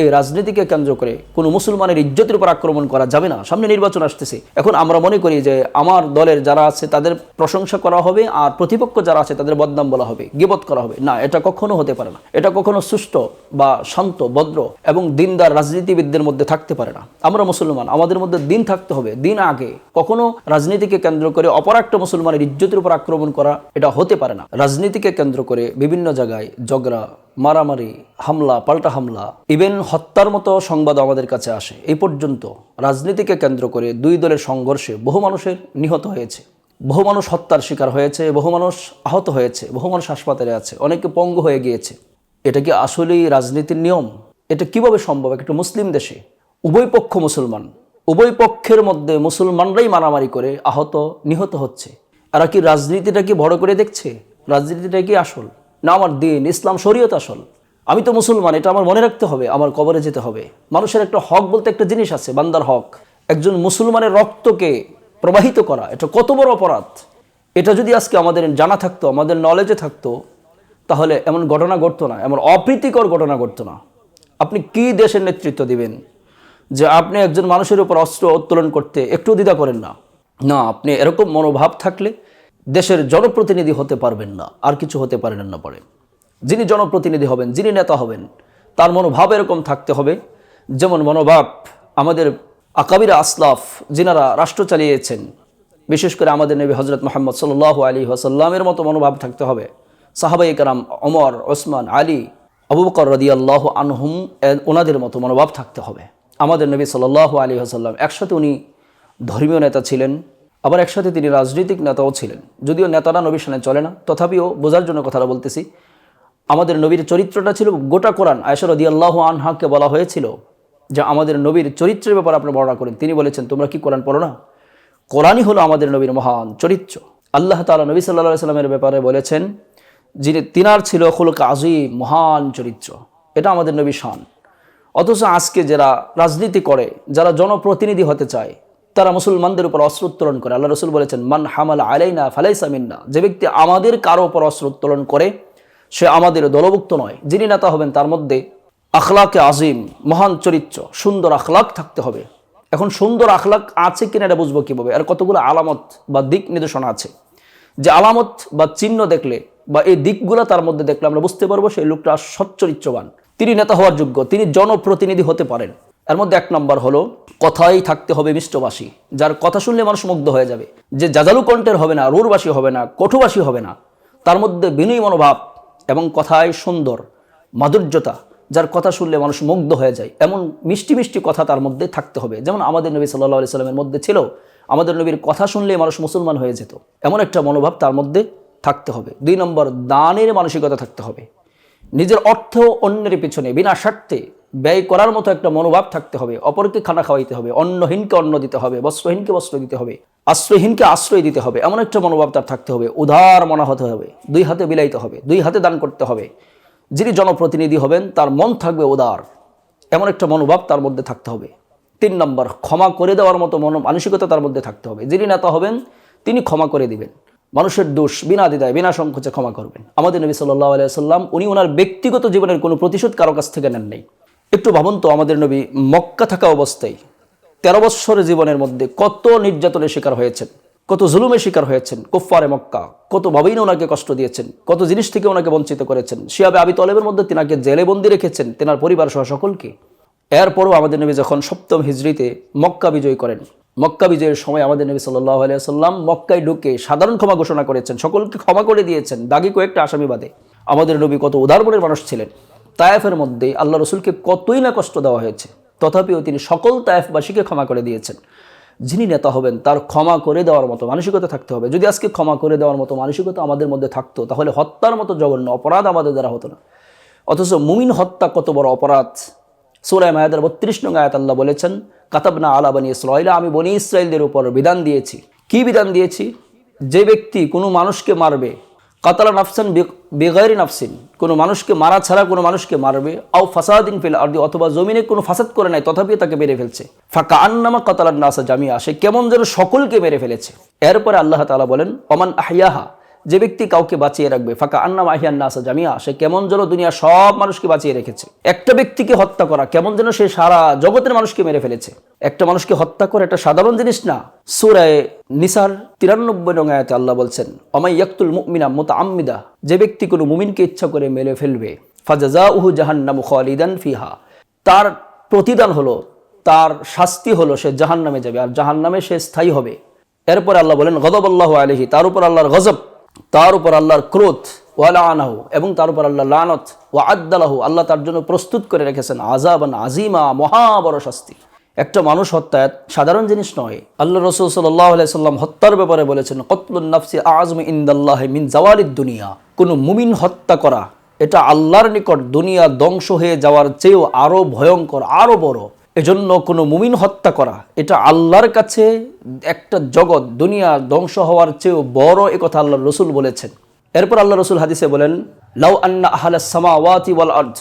এই রাজনীতিকে কেন্দ্র করে কোনো মুসলমানের ইজ্জতের উপর আক্রমণ করা যাবে না। সামনে নির্বাচন আসতেছে। এখন আমরা মনে করি যে আমার দলের যারা আছে, তাদের প্রশংসা করা হবে আর প্রতিপক্ষ যারা আছে, তাদের বদনাম বলা হবে, গিবত করা হবে। না, এটা কখনো হতে পারে না। এটা কখনো সুষ্ঠ বা শান্ত, ভদ্র এবং দিনদার রাজনীতিবিদদের মধ্যে থাকতে পারে না। আমরা মুসলমান, আমাদের মধ্যে দিন থাকতে হবে। দিন আগে কখনো রাজনীতিকে কেন্দ্র করে অপর একটা মুসলমানের ইজ্জতের উপর আক্রমণ করা এটা হতে পারে না। রাজনীতিকে কেন্দ্র করে বিভিন্ন জায়গায় ঝগড়া মারামারি, হামলা, পাল্টা হামলা ইভেন হত্যার মতো সংবাদ আমাদের কাছে আসে। এই পর্যন্ত রাজনীতিকে কেন্দ্র করে দুই দলের সংঘর্ষে বহু মানুষের নিহত হয়েছে। বহু মানুষ হত্যার শিকার হয়েছে, বহু মানুষ আহত হয়েছে, বহু মানুষ হাসপাতালে আছে, অনেকে পঙ্গু হয়ে গিয়েছে। এটা কি আসলেই রাজনীতির নিয়ম? এটা কীভাবে সম্ভব? একটা মুসলিম দেশে উভয় পক্ষ মুসলমান, উভয় পক্ষের মধ্যে মুসলমানরাই মারামারি করে আহত, নিহত হচ্ছে। এরা কি রাজনীতিটা কি বড় করে দেখছে? রাজনীতিটা কি আসল? না আমার দিন, ইসলাম শরীয়ত আসল। আমি তো মুসলমান, এটা আমার মনে রাখতে হবে, আমার কবরে যেতে হবে। মানুষের একটা হক বলতে একটা জিনিস আছে, বান্দার হক। একজন মুসলমানের রক্তকে প্রবাহিত করা, এটা কত বড় অপরাধ। এটা যদি আজকে আমাদের জানা থাকতো, আমাদের নলেজে থাকতো, তাহলে এমন ঘটনা ঘটতো না, এমন অপ্রীতিকর ঘটনা ঘটতো না। আপনি কি দেশের নেতৃত্ব দিবেন? যে আপনি একজন মানুষের উপর অস্ত্র উত্তোলন করতে একটু দ্বিধা করেন না। না, আপনি এরকম মনোভাব থাকলে দেশের জনপ্রতিনিধি হতে পারবেন না, আর কিছু হতে পারেন না পরে। যিনি জনপ্রতিনিধি হবেন, যিনি নেতা হবেন, তার মনোভাব এরকম থাকতে হবে, যেমন মনোভাব আমাদের আকাবিরা আসলাফ যিনারা রাষ্ট্র চালিয়েছেন, বিশেষ করে আমাদের নবী হজরত মোহাম্মদ সাল আলী ওসাল্লামের মতো মনোভাব থাকতে হবে। সাহাবাই কারাম অমর ওসমান, আলী, আবু বকর রদি আল্লাহ আনহুম ওনাদের মতো মনোভাব থাকতে হবে। আমাদের নবী সাল আলী আসাল্লাম একসাথে উনি ধর্মীয় নেতা ছিলেন আবার একসাথে তিনি রাজনৈতিক নেতাও ছিলেন। যদিও নেতারা নবীর সামনে চলে না, তথাপিও বোঝার জন্য কথাটা বলতেছি, আমাদের নবীর চরিত্রটা ছিল, গোটা কোরআন আয়সা রদি আল্লাহ আনহাকে বলা হয়েছিল যে আমাদের নবীর চরিত্রের ব্যাপারে আপনি বর্ণনা করেন। তিনি বলেছেন, তোমরা কি কোরআন পড়ো না? কোরআনই হলো আমাদের নবীর মহান চরিত্র। আল্লাহ তালা নবী সাল্লাহ সাল্লামের ব্যাপারে বলেছেন, যিনি তিনার ছিল খুলক আজিম মহান চরিত্র। এটা আমাদের নবী শান। অথচ আজকে যারা রাজনীতি করে, যারা জনপ্রতিনিধি হতে চায় তারা মুসলমানদের উপর অস্ত্র উত্তোলন করে। আল্লাহ রসুল বলেছেন, মান হামাল আলাইনা ফালাইসা মিন্না। যে ব্যক্তি আমাদের কারও উপর অস্ত্র উত্তোলন করে, সে আমাদের দলভুক্ত নয়। যিনি নেতা হবেন, তার মধ্যে আখলাকে আজিম, মহান চরিত্র, সুন্দর আখলাক থাকতে হবে। এখন সুন্দর আখলাক আছে কিনা এটা বুঝব কীভাবে? আর কতগুলো আলামত বা দিক নির্দেশনা আছে? যে আলামত বা চিহ্ন দেখলে বা এই দিকগুলো তার মধ্যে দেখলে আমরা বুঝতে পারব, সেই লোকটা সচ্চরিত্রবান। তিনি নেতা হওয়ার যোগ্য, তিনি জনপ্রতিনিধি হতে পারেন। এর মধ্যে এক নম্বর হলো, কথাই থাকতে হবে মিষ্টবাসী। যার কথা শুনলে মানুষ মুগ্ধ হয়ে যাবে। যে জাজালু কণ্ঠের হবে না রুরবাসী হবে না কঠুবাসী হবে না, তার মধ্যে বিনয়ী মনোভাব এবং কথায় সুন্দর মাধুর্যতা, যার কথা শুনলে মানুষ মুগ্ধ হয়ে যায়। এমন মিষ্টি মিষ্টি কথা তার মধ্যে থাকতে হবে। যেমন আমাদের নবী সাল্লাহ আলি সাল্লামের মধ্যে ছিল, আমাদের নবীর কথা শুনলে মানুষ মুসলমান হয়ে যেত। এমন একটা মনোভাব তার মধ্যে থাকতে হবে। দুই নম্বর, দানের মানসিকতা থাকতে হবে। নিজের অর্থ অন্যের পিছনে, বিনা স্বার্থে ব্যয় করার মতো একটা মনোভাব থাকতে হবে। অপরকে খানা খাওয়াইতে হবে অন্নহীনকে অন্ন দিতে হবে, বস্ত্রহীনকে বস্ত্র দিতে হবে, আশ্রয়হীনকে আশ্রয় দিতে হবে, এমন একটা মনোভাব তার থাকতে হবে। উদার মনা হতে হবে, দুই হাতে বিলাইতে হবে, দুই হাতে দান করতে হবে। যিনি জনপ্রতিনিধি হবেন, তার মন থাকবে উদার, এমন একটা মনোভাব তার মধ্যে থাকতে হবে। তিন নম্বর, ক্ষমা করে দেওয়ার মতো মনো, মানসিকতা তার মধ্যে থাকতে হবে। যিনি নেতা হবেন, তিনি ক্ষমা করে দিবেন। মানুষের দোষ, বিনা দিদায় বিনা সংকোচে ক্ষমা করবেন। আমাদের নবী সাল্লাহ আলিয়া আলাইসাল্লাম উনি ওনার ব্যক্তিগত জীবনের কোনো প্রতিশোধ কারও কাছ থেকে নেন নাই। একটু ভাবুন তো, আমাদের নবী মক্কা থাকা অবস্থায় তেরো বৎসরের জীবনের মধ্যে কত নির্যাতনের শিকার হয়েছেন, কত জুলুমের শিকার হয়েছেন কুফারে মক্কা কতভাবেই না ওনাকে কষ্ট দিয়েছেন, কত জিনিস থেকে ওনাকে বঞ্চিত করেছেন। শিয়াবে আবি তলেবের মধ্যে তিনাকে জেলে বন্দি রেখেছেন, তেনার পরিবার সহ সকলকে। এরপরও আমাদের নবী যখন সপ্তম হিজড়িতে মক্কা বিজয় করেন, মক্কা বিজয়ের সময় আমাদের নবী সাল্লাহ আলিয়াল্লাম মক্কায় ঢুকে সাধারণ ক্ষমা ঘোষণা করেছেন, সকলকে ক্ষমা করে দিয়েছেন। দাগি কয়েকটা আসামি বাদে আমাদের নবী কত উদার মানুষ ছিলেন। তায়েফের মধ্যে আল্লাহ রসুলকে কতই না কষ্ট দেওয়া হয়েছে, তথাপিও তিনি সকল তায়েফবাসীকে ক্ষমা করে দিয়েছেন। যিনি নেতা হবেন, তার ক্ষমা করে দেওয়ার মতো মানসিকতা থাকতে হবে। যদি আজকে ক্ষমা করে দেওয়ার মতো মানসিকতা আমাদের মধ্যে থাকতো, তাহলে হত্যার মতো জঘন্য অপরাধ আমাদের দ্বারা হতো না। অথচ মুমিন হত্যা কত বড় অপরাধ। সুরায় মায়াদের বত্রিশ নং আয়াত আল্লাহ বলেছেন, কাতাবনা আলা বানি ইসরাইলা আমি বনি ইসরায়েলদের উপর বিধান দিয়েছি। কি বিধান দিয়েছি? যে ব্যক্তি কোনো মানুষকে মারবে কাতালা নাফসান বেগায়রি নাফসিন। কোনো মানুষকে মারা ছাড়া কোনো মানুষকে মারবে। আও ফাসাদিন ফেল আর অথবা জমিনে কোনো ফাসাদ করে নাই, তথাপিও তাকে মেরে ফেলছে। ফাঁকা আন্নামা কাতালার নাসা জামিয়া আসে কেমন যেন সকলকে মেরে ফেলেছে। এরপরে আল্লাহ তালা বলেন অমান আহিয়াহা যে ব্যক্তি কাউকে বাঁচিয়ে রাখবে, ফাঁকা আন্না মাহিয়ান নাসা জামিয়া, সে কেমন যেন দুনিয়া সব মানুষকে বাঁচিয়ে রেখেছে। একটা ব্যক্তিকে হত্যা করা কেমন যেন সে সারা জগতের মানুষকে মেরে ফেলেছে। একটা মানুষকে হত্যা করা একটা সাধারণ জিনিস না। সুরায় নিসার তিরানব্বই আয়াতে আল্লাহ বলছেন, অমাই ইয়াকুল মুমিনা মোতা আম্মিদা যে ব্যক্তি কোনো মুমিনকে ইচ্ছা করে মেরে ফেলবে ফাজাজা উহু জাহান্নাম খালিদান ফিহা। তার প্রতিদান হলো, তার শাস্তি হলো সে জাহান নামে যাবে, আর জাহান নামে সে স্থায়ী হবে। এরপরে আল্লাহ বলেন গজব আল্লাহ আলহি তার উপর আল্লাহর গজব। তার উপর আল্লাহর ক্রোধ ওয়ালা আনাহু এবং তার উপর আল্লাহ লানত ও আদালাহু আল্লাহ তার জন্য প্রস্তুত করে রেখেছেন আজাবান আজিমা মহাবড় শাস্তি। একটা মানুষ হত্যা সাধারণ জিনিস নয়। আল্লাহ রসুল সাল্লাম হত্যার ব্যাপারে বলেছেন, কতলুন নাফসি আজম ইন্দাল্লাহ মিন জাওয়ালিদ দুনিয়া। কোনো মুমিন হত্যা করা, এটা আল্লাহর নিকট দুনিয়া ধ্বংস হয়ে যাওয়ার চেয়েও আরও ভয়ঙ্কর, আরও বড়। এজন্য কোনো মুমিন হত্যা করা, এটা আল্লাহর কাছে একটা জগৎ, দুনিয়া ধ্বংস হওয়ার চেয়েও বড় এ কথা আল্লাহ রসুল বলেছেন। এরপর আল্লাহ রসুল হাদিসে বলেন, লাউ আন্না আহলা সামাওয়াতি ওয়াল আরদ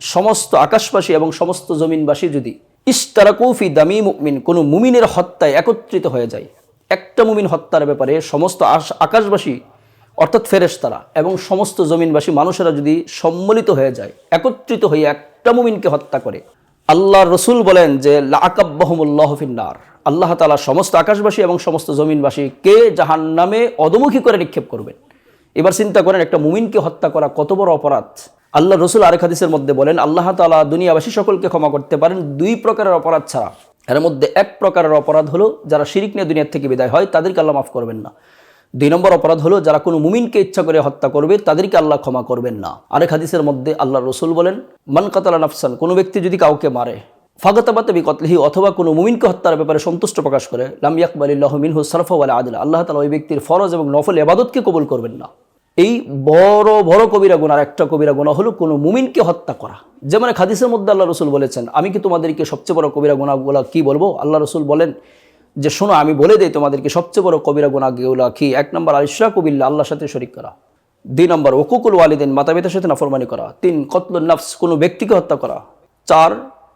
সমস্ত আকাশবাসী এবং সমস্ত জমিনবাসী যদি ইস্তারাকুফি দামি মুমিন, কোনো মুমিনের হত্যায় একত্রিত হয়ে যায়, একটা মুমিন হত্যার ব্যাপারে সমস্ত আকাশবাসী, অর্থাৎ ফেরেশতারা এবং সমস্ত জমিনবাসী মানুষেরা যদি সম্মিলিত হয়ে যায়, একত্রিত হয়ে একটা মুমিনকে হত্যা করে আল্লাহ রসুল বলেন যে, লাকাব্বাহমুল্লাহ ফিন্নার। আল্লাহ তালা সমস্ত আকাশবাসী এবং সমস্ত জমিনবাসীকে জাহান নামে অদমুখী করে নিক্ষেপ করবেন। এবার চিন্তা করেন, একটা মুমিনকে হত্যা করা কত বড় অপরাধ। আল্লাহ রসুল আরেক হাদিসের মধ্যে বলেন, আল্লাহ তালা দুনিয়াবাসী সকলকে ক্ষমা করতে পারেন দুই প্রকারের অপরাধ ছাড়া। এর মধ্যে এক প্রকারের অপরাধ হলো, যারা শিরিক নিয়ে দুনিয়ার থেকে বিদায় হয়, তাদেরকে আল্লাহ মাফ করবেন না। দুই নম্বর অপরাধ হলো, যারা কোনো মুমিনকে ইচ্ছা করে হত্যা করবে, তাদেরকে আল্লাহ ক্ষমা করবেন না। আরেক হাদিসের মধ্যে আল্লাহ রসুল বলেন, মান কাতালা নাফসান কোনো ব্যক্তি যদি কাউকে মারে ফাগতাবাতে বিকতলিহি, অথবা কোনো মুমিনকে হত্যার ব্যাপারে সন্তুষ্ট প্রকাশ করে, লাম ইয়াকবালিল্লাহ মিনহু সরফা ওয়ালা আদিল, আল্লাহ তালা ওই ব্যক্তির ফরজ এবং নফল এবাদতকে কবুল করবেন না। এই বড় বড় কবিরা গুণার একটা কবিরা গুণা হলো, কোনো মুমিনকে হত্যা করা। যেমন এক হাদিসের মধ্যে আল্লাহ রসুল বলেছেন, আমি কি তোমাদেরকে সবচেয়ে বড় কবিরা গুণাগুলা কি বলব? আল্লাহ রসুল বলেন যে শোনো, আমি বলে দিই তোমাদেরকে, সবচেয়ে বড় কবিরা গুণাগুলা কি? এক নম্বর আলিশা কবিল্লা আল্লাহর সাথে শরিক করা। দুই নম্বর, ওকুকুল ওয়ালিদিন মাতা পিতার সাথে নাফরমানি করা। তিন কতলুল নফস, কোনো ব্যক্তিকে হত্যা করা। চার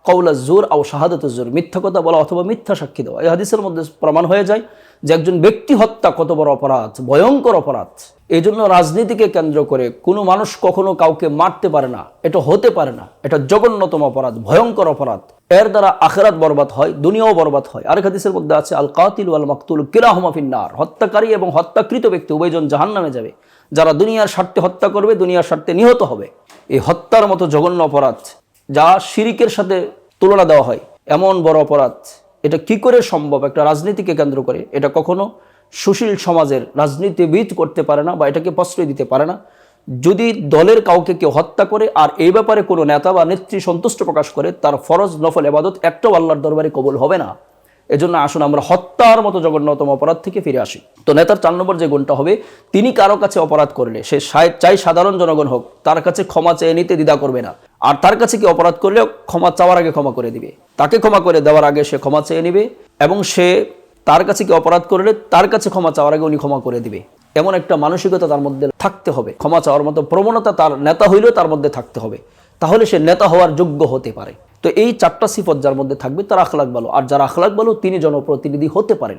কৌলা জোর আও শাহাদত জোর, মিথ্যা কথা বলা অথবা মিথ্যা সাক্ষী দেওয়া। এই হাদিসের মধ্যে প্রমাণ হয়ে যায় যে একজন ব্যক্তি হত্যা কত বড় অপরাধ, ভয়ঙ্কর অপরাধ। এই জন্য রাজনীতিকে কেন্দ্র করে কোনো মানুষ কখনো কাউকে মারতে পারে না, এটা হতে পারে না। এটা জঘন্যতম অপরাধ, ভয়ঙ্কর অপরাধ। এর দ্বারা আখেরাত বরবাদ হয়, দুনিয়াও বরবাদ হয়। আরেক হাদিসের মধ্যে আছে আল কাতিল ওয়াল মাকতুল কিরাহমা ফিন্নার। হত্যাকারী এবং হত্যাকৃত ব্যক্তি উভয়জন জাহান্নামে যাবে। যারা দুনিয়ার স্বার্থে হত্যা করবে, দুনিয়ার স্বার্থে নিহত হবে। এই হত্যার মতো জঘন্য অপরাধ, যা শিরিকের সাথে তুলনা দেওয়া হয়, এমন বড় অপরাধ এটা কি করে সম্ভব? একটা রাজনীতিকে কেন্দ্র করে। এটা কখনো সুশীল সমাজের রাজনীতিবিদ করতে পারে না বা এটাকে প্রশ্রয় দিতে পারে না। যদি দলের কাউকে কেউ হত্যা করে আর এই ব্যাপারে কোনো নেতা বা নেত্রী সন্তুষ্ট প্রকাশ করে, তার ফরজ নফল এবাদত একটাও আল্লাহর দরবারে কবল হবে না। এজন্য আসুন আমরা হত্যার মতো জঘন্যতম অপরাধ থেকে ফিরে আসি। তো নেতার চার নম্বর যে গুণটা হবে, তিনি কারও কাছে অপরাধ করলে, সে চাই সাধারণ জনগণ হোক, তার কাছে ক্ষমা চেয়ে নিতে দ্বিধা করবে না। আর তার কাছে কি অপরাধ করলেও ক্ষমা চাওয়ার আগে ক্ষমা করে দিবে। তাকে ক্ষমা করে দেওয়ার আগে সে ক্ষমা চেয়ে নিবে এবং সে তার কাছে কি অপরাধ করলে, তার কাছে ক্ষমা চাওয়ার আগে উনি ক্ষমা করে দিবে। এমন একটা মানসিকতা তার মধ্যে থাকতে হবে। ক্ষমা চাওয়ার মতো প্রবণতা তার নেতা হইলেও তার মধ্যে থাকতে হবে। তাহলে সে নেতা হওয়ার যোগ্য হতে পারে। তো এই চারটা সিফত যার মধ্যে থাকবে তার আখলাক ভালো। আর যার আখলাক ভালো, তিনি জনপ্রতিনিধি হতে পারেন।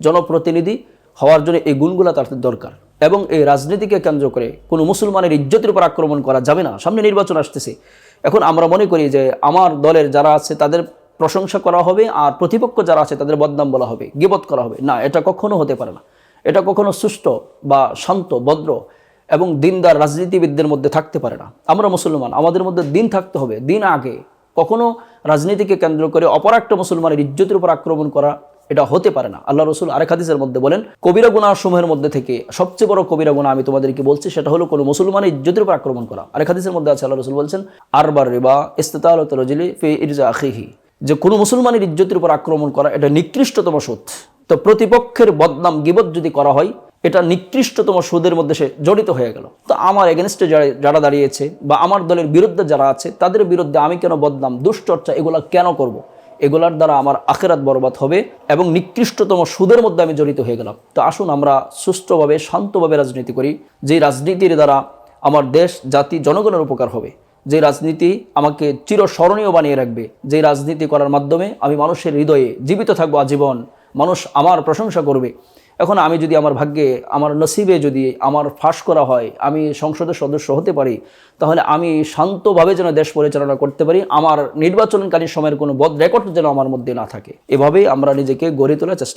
জনপ্রতিনিধি হওয়ার জন্য এই গুণগুলো তার দরকার। এবং এই রাজনীতিকে কেন্দ্র করে কোনো মুসলমানের ইজ্জতের উপর আক্রমণ করা যাবে না। সামনে নির্বাচন আসতেছে। এখন আমরা মনে করি যে আমার দলের যারা আছে, তাদের প্রশংসা করা হবে আর প্রতিপক্ষ যারা আছে, তাদের বদনাম বলা হবে, গিবত করা হবে। না, এটা কখনো হতে পারে না। এটা কখনো সুষ্ঠু বা শান্ত, ভদ্র এবং দিনদার রাজনীতিবিদদের মধ্যে থাকতে পারে না। আমরা মুসলমান, আমাদের মধ্যে দিন থাকতে হবে। দিন আগে কখনো রাজনীতিকে কেন্দ্র করে অপর একটা মুসলমানের ইজ্জতের উপর আক্রমণ করা এটা হতে পারে না। আল্লাহ রসুল আরেক হাদিসের মধ্যে বলেন, কবিরা গুণা সমূহের মধ্যে থেকে সবচেয়ে বড় কবিরা গুণা আমি তোমাদেরকে বলছি, সেটা হলো কোনো মুসলমানের ইজ্জতের উপর আক্রমণ করা। আরেক হাদিসের মধ্যে আছে, আল্লাহ রসুল বলছেন, আরবার রিবা ইস্তেতালত রজলি ফি ইরজা আখিহি। যে কোনো মুসলমানের ইজ্জতের উপর আক্রমণ করা এটা নিকৃষ্টতম সত্য তো প্রতিপক্ষের বদনাম গিবত যদি করা হয় এটা নিকৃষ্টতম সুদের মধ্যে সে জড়িত হয়ে গেল। তো আমার এগেনস্টে যারা দাঁড়িয়েছে বা আমার দলের বিরুদ্ধে যারা আছে, তাদের বিরুদ্ধে আমি কেন বদনাম, দুশ্চর্চা এগুলা কেন করব। এগুলার দ্বারা আমার আখেরাত বরবাদ হবে এবং নিকৃষ্টতম সুদের মধ্যে আমি জড়িত হয়ে গেলাম। তো আসুন আমরা সুষ্ঠুভাবে, শান্তভাবে রাজনীতি করি। যে রাজনীতির দ্বারা আমার দেশ, জাতি, জনগণের উপকার হবে। যে রাজনীতি আমাকে চিরস্মরণীয় বানিয়ে রাখবে। যে রাজনীতি করার মাধ্যমে আমি মানুষের হৃদয়ে জীবিত থাকব আজীবন। মানুষ আমার প্রশংসা করবে। এখন আমি যদি আমার ভাগ্যে, আমার নসিবে যদি আমার ফাঁস করা হয়, আমি সংসদের সদস্য হতে পারি, তাহলে আমি শান্তভাবে যেন দেশ পরিচালনা করতে পারি, আমার নির্বাচনকালীন সময়ের কোনো বদ রেকর্ড যেন আমার মধ্যে না থাকে। এভাবেই আমরা নিজেকে গড়ে তোলার চেষ্টা